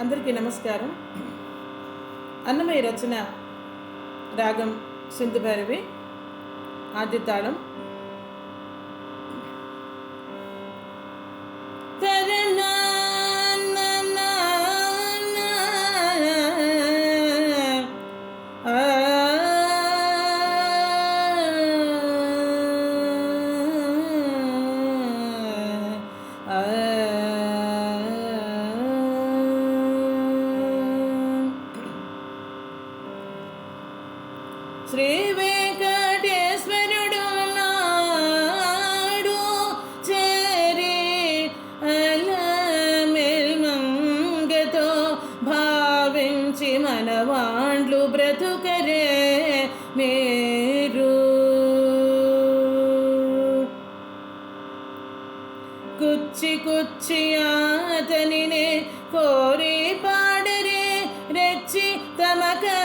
అందరికీ నమస్కారం అన్నమయ్య రచన రాగం సింధు భైరవి ఆద్య తాళం శ్రీ వెంకటేశ్వరుడు నాడు చేరి అలమెల్మంగతో భావించి మనవాండ్లు బ్రతుకరే మీరు. కుచ్చి కుచ్చి అతనినే కోరి పాడరే రెచ్చి తమకమురేచి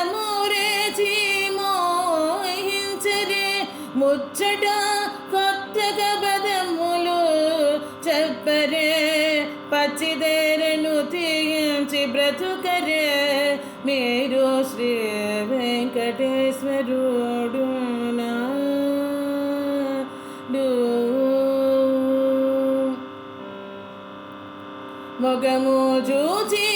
ముచ్చట కొత్తగా బదములు చెప్పరే పచ్చిదేరను తీయించి బ్రతుకరే. మీరు శ్రీ వెంకటేశ్వరుడు మొగము చూచి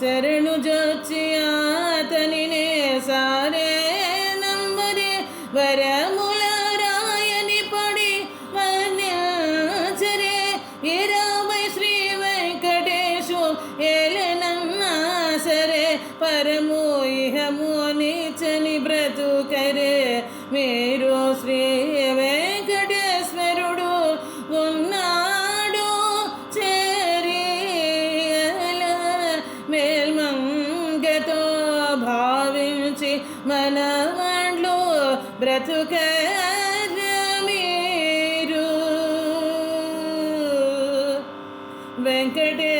శరణు జొచ్చి అతనినే సారే నంబరే వరముల రాయని పడి వర్ణించరే ఇరవై శ్రీ వెంకటేశు ఏలనన్నా సరే పరము ఇహము నీచని బ్రతుకరే మీరు శ్రీ భావించి మనవాండ్లు బ్రతుక మీరు వెంకటేశ